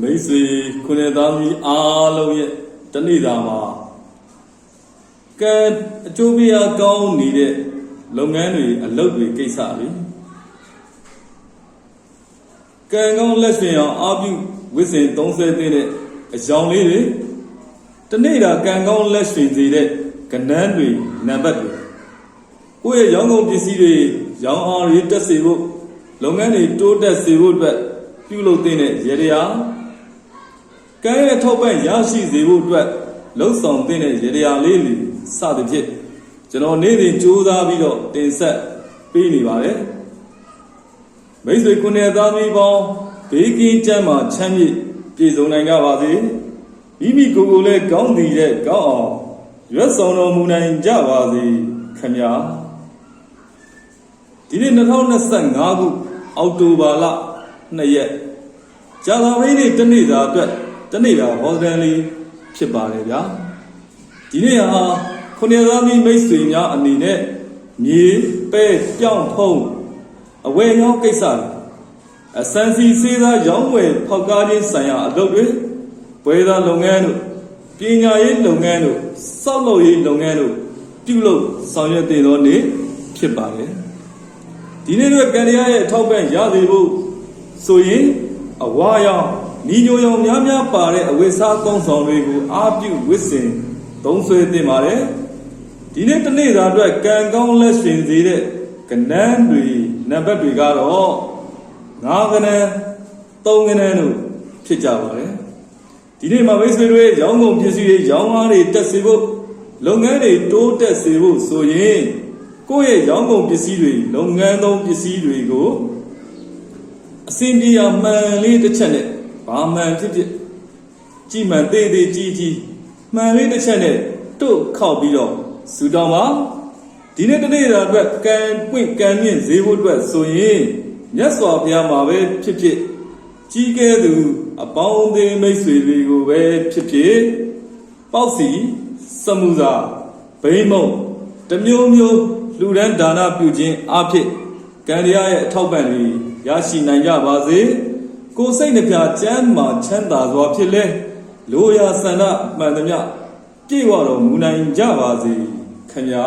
မိတ်ဆွေခုနှစ်သားသမီးအားလုံးရဲ့တနေ့တာမှာကံအကျိုးပေးအားကောင်းနေတဲ့လုပ်ငန်းတွေအလုပ်တွေကိစ္စလေကံကောင်းလက်ရှင်အောင်အာပြုဝိစင်30သိန်းတဲ့အကြောင်းလေးတွေတနေ့တာကံကောင်းလက်ရှင်စေတဲ့ကဏ္ဍတွေနံပါတ်တွေကိုယ့်ရဲ့ရောင်းကုန်ပစ္စည်းတွေရောင်းအားတွေတက်စေဖို့လုပ်ငန်းတွေတိုးတက်စေဖို့အတွက် ပြုလုပ်တဲ့ရေရာကံရဲ့ထောက်ပံ့ရရှိစေဖို့အတွက်လှုပ်ဆောင်တဲ့ရေတရာလေးတွေစသဖြင့်ကျွန်တော်နေ့စဉ်ကြိုးစားပြီးတော့တင်ဆက်ပေးနေပါတယ်မိတ်ဆွေခုနှစ်သားသမီးပေါင်းဘေးကင်းကျမ်းမာချမ်းမြေ့ပြည့်စုံနိုင်ကြပါစေမိမိကိုယ်ကိုယ်လည်းကောင်းတည်တဲ့ကောင်းအောင်ရွတ်ဆောင်တော်မူနိုင်ကြပါစေခင်ဗျာဒီနေ့2025ခုအောက်တိုဘာလ 2ရက်ကြာသာပင်းနေ့တနေ့သာအတွက်တနေ့သာဟောစတန်လေးဖြစ်ပါတယ်ဗျာဒီနေ့ဟာခုနှစ်သားမီးမိတ်ဆွေများအနေနဲ့မြေပဲပြောင်းထုံးအဝယ်ရောင်းကိစ္စတွေအစန်စီစေးသားရောင်းဝယ်ဖောက်ကားခြင်းဆိုင်ရာအလုပ်တွေပွဲသားလုပ်ငန်းတို့ပညာရေးလုပ်ငန်းတို့စောက်လုပ်ရေးလုပ်ငန်းတို့ပြုလုပ်ဆောင်ရွက်တဲ့သောနေ့ဖြစ်ပါတယ်ဒီနေ့တို့ကံတရားရဲ့အထောက်ပံ့ရစေဖို့ ဆိုရင်အဝါရောင်ညီညိုရောင်များများပါတဲ့အဝိစားသုံးဆောင်တွေကိုအာပြုဝစ်စင်သုံးဆွဲတင်ပါတယ်ဒီနေ့တနေ့သာအတွက်ကံကောင်းလက်ရှင်စေတဲ့ကဏ္ဍတွေနံပါတ်တွေကတော့ငါးကဏ္ဍသုံးကဏ္ဍတို့ဖြစ်ကြပါတယ်ဒီနေ့မှာမိတ်ဆွေတို့ရဲ့ရောင်းကုန်ပစ္စည်းတွေရောင်းအားတွေတက်စေဖို့လုပ်ငန်းတွေတိုးတက်စေဖို့ဆိုရင်ကိုယ့်ရဲ့ရောင်းကုန်ပစ္စည်းတွေလုပ်ငန်းသုံးပစ္စည်းတွေကို အစင်ပြေရမှန်လေးတစ်ချက်နဲ့ဘာမှန်ဖြစ်ဖြစ်ကြည်မှန်သေးသေးကြီးကြီးမှန်လေးတစ်ချက်နဲ့တို့ခောက်ပြီးတော့စူတောင်းပါဒီနေ့တနေ့တာအတွက်ကံပွင့်ကံမြင့်ဈေးဖို့အတွက်ဆိုရင်မြတ်စွာဘုရားမှာပဲဖြစ်ဖြစ်ကြီးကဲသူအပေါင်းအသင်းမိတ်ဆွေတွေကိုပဲဖြစ်ဖြစ်ပေါ့စီစမှုစာဘိမုံတစ်မျိုးမျိုးလူဒန်းဒါနပြုခြင်းအဖြစ် ကံတရားရဲ့အထောက်ပံ့တွေရရှိနိုင်ကြပါစေကိုယ်စိတ်နှပြချမ်းမာချမ်းသာစွာဖြစ်လဲလိုရာဆန္ဒမှန်သမျှပြည့်ဝတော်မူနိုင်ကြပါစေခင်ဗျာ